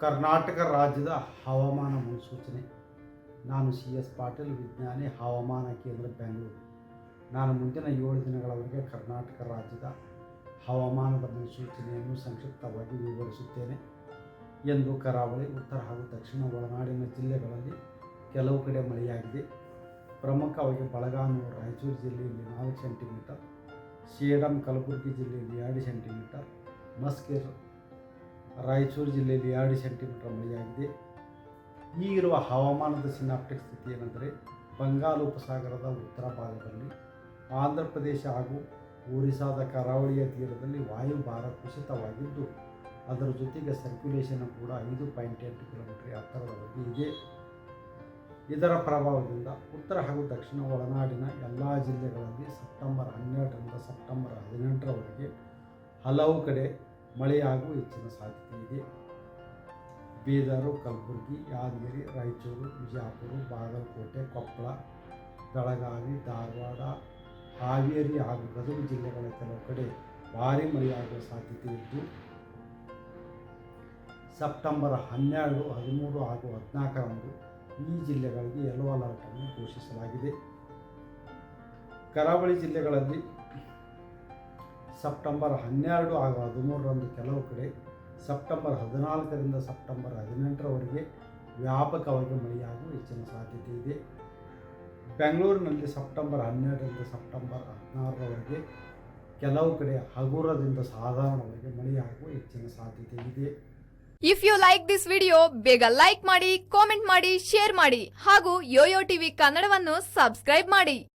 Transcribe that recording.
ಕರ್ನಾಟಕ ರಾಜ್ಯದ ಹವಾಮಾನ ಮುನ್ಸೂಚನೆ. ನಾನು ಸಿ ಎಸ್ ಪಾಟೀಲ್, ವಿಜ್ಞಾನಿ, ಹವಾಮಾನ ಕೇಂದ್ರ ಬೆಂಗಳೂರು. ನಾನು ಮುಂದಿನ ಏಳು ದಿನಗಳವರೆಗೆ ಕರ್ನಾಟಕ ರಾಜ್ಯದ ಹವಾಮಾನದ ಮುನ್ಸೂಚನೆಯನ್ನು ಸಂಕ್ಷಿಪ್ತವಾಗಿ ವಿವರಿಸುತ್ತೇನೆ. ಎಂದು ಕರಾವಳಿ, ಉತ್ತರ ಹಾಗೂ ದಕ್ಷಿಣ ಒಳನಾಡಿನ ಜಿಲ್ಲೆಗಳಲ್ಲಿ ಕೆಲವು ಕಡೆ ಮಳೆಯಾಗಿದೆ. ಪ್ರಮುಖವಾಗಿ ಬಳಗಾನೂರು ರಾಯಚೂರು ಜಿಲ್ಲೆಯಲ್ಲಿ ನಾಲ್ಕು ಸೆಂಟಿಮೀಟರ್, ಸೇಡಂ, ಕಲಬುರಗಿ ಜಿಲ್ಲೆಯಲ್ಲಿ ಎರಡು ಸೆಂಟಿಮೀಟರ್ ಮಸ್ಕಿರ್ ರಾಯಚೂರು ಜಿಲ್ಲೆಯಲ್ಲಿ ಎರಡು ಸೆಂಟಿಮೀಟರ್ ಮಳೆಯಾಗಿದೆ. ಈಗಿರುವ ಹವಾಮಾನದ ಸಿನಾಪ್ಟಿಕ್ ಸ್ಥಿತಿ ಏನೆಂದರೆ ಬಂಗಾಳ ಉಪಸಾಗರದ ಉತ್ತರ ಭಾಗದಲ್ಲಿ ಆಂಧ್ರ ಪ್ರದೇಶ ಹಾಗೂ ಒರಿಸ್ಸಾದ ಕರಾವಳಿಯ ತೀರದಲ್ಲಿ ವಾಯುಭಾರ ಕುಸಿತವಾಗಿದ್ದು, ಅದರ ಜೊತೆಗೆ ಸರ್ಕ್ಯುಲೇಷನ್ ಕೂಡ ಐದು ಪಾಯಿಂಟ್ ಎಂಟು ಕಿಲೋಮೀಟರ್ ಎತ್ತರದವರೆಗೆ ಇದೆ. ಇದರ ಪ್ರಭಾವದಿಂದ ಉತ್ತರ ಹಾಗೂ ದಕ್ಷಿಣ ಒಳನಾಡಿನ ಎಲ್ಲ ಜಿಲ್ಲೆಗಳಲ್ಲಿ ಸೆಪ್ಟೆಂಬರ್ ಹನ್ನೆರಡರಿಂದ ಸೆಪ್ಟೆಂಬರ್ ಹದಿನೆಂಟರವರೆಗೆ ಹಲವು ಕಡೆ ಮಳೆಯಾಗುವ ಹೆಚ್ಚಿನ ಸಾಧ್ಯತೆ ಇದೆ. ಬೀದರು, ಕಲಬುರಗಿ, ಯಾದಗಿರಿ, ರಾಯಚೂರು ವಿಜಯಪುರ ಬಾಗಲಕೋಟೆ, ಕೊಪ್ಪಳ, ಬೆಳಗಾವಿ, ಧಾರವಾಡ, ಹಾವೇರಿ ಹಾಗೂ ಗದಗ ಜಿಲ್ಲೆಗಳ ಕೆಲವು ಕಡೆ ಭಾರೀ ಮಳೆಯಾಗುವ ಸಾಧ್ಯತೆ ಇದ್ದು, ಸೆಪ್ಟೆಂಬರ್ ಹನ್ನೆರಡು, ಹದಿಮೂರು ಹಾಗೂ ಹದಿನಾಲ್ಕರಂದು ಈ ಜಿಲ್ಲೆಗಳಿಗೆ ಯೆಲ್ಲೋ ಅಲರ್ಟನ್ನು ಘೋಷಿಸಲಾಗಿದೆ. ಕರಾವಳಿ ಜಿಲ್ಲೆಗಳಲ್ಲಿ ಸೆಪ್ಟೆಂಬರ್ ಹನ್ನೆರಡು ಹಾಗೂ ಹದಿಮೂರರಂದು ಕೆಲವು ಕಡೆ ಸೆಪ್ಟೆಂಬರ್ ಹದಿನಾಲ್ಕರಿಂದ ಸೆಪ್ಟೆಂಬರ್ ಹದಿನೆಂಟರವರೆಗೆ ವ್ಯಾಪಕವಾಗಿ ಮಳೆಯಾಗುವ ಹೆಚ್ಚಿನ ಸಾಧ್ಯತೆ ಇದೆ. ಬೆಂಗಳೂರಿನಲ್ಲಿ ಸೆಪ್ಟೆಂಬರ್ ಹನ್ನೆರಡರಿಂದ ಸೆಪ್ಟೆಂಬರ್ ಹದಿನಾರರವರೆಗೆ ಕೆಲವು ಕಡೆ ಹಗುರದಿಂದ ಸಾಧಾರಣವಾಗಿ ಮಳೆಯಾಗುವ ಹೆಚ್ಚಿನ ಸಾಧ್ಯತೆ ಇದೆ. If you like this video ಬೇಗ ಲೈಕ್ ಮಾಡಿ ಕಾಮೆಂಟ್ ಮಾಡಿ ಶೇರ್ ಮಾಡಿ ಹಾಗೂ ಯೋಯೋ ಟಿವಿ ಕನ್ನಡವನ್ನು ಸಬ್ಸ್ಕ್ರೈಬ್ ಮಾಡಿ.